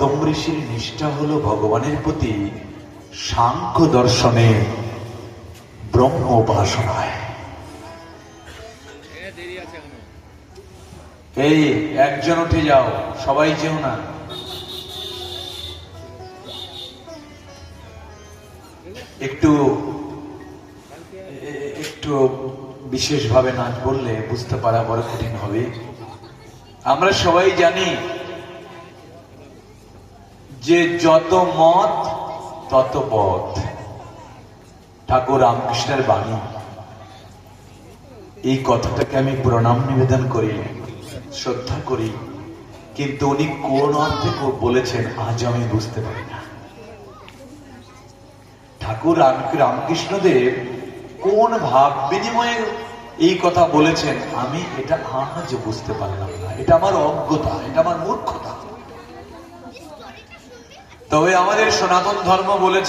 গৌতম ঋষির নিষ্ঠা হলো ভগবানের প্রতি সাংখ্য দর্শনে ব্রহ্ম উপাসনায়। এই, একজন উঠে যাও, সবাই যেও না। একটু একটু বিশেষভাবে নাচ বললে বুঝতে পারা বড় কঠিন হবে। আমরা সবাই জানি যে যত মত, তত পথ ঠাকুর রামকৃষ্ণের বাণী। এই কথাটাকে আমি প্রণাম নিবেদন করি, শ্রদ্ধা করি, কিন্তু উনি কোন অর্থে বলেছেন আজ আমি বুঝতে পারি না। ঠাকুর রাম- রামকৃষ্ণদেব কোন ভাব বিনিময়ে এই কথা বলেছেন, আমি এটা আজ বুঝতে পারলাম না। এটা আমার অজ্ঞতা, এটা আমার মূর্খতা। তবে আমাদের সনাতন ধর্ম বলেছে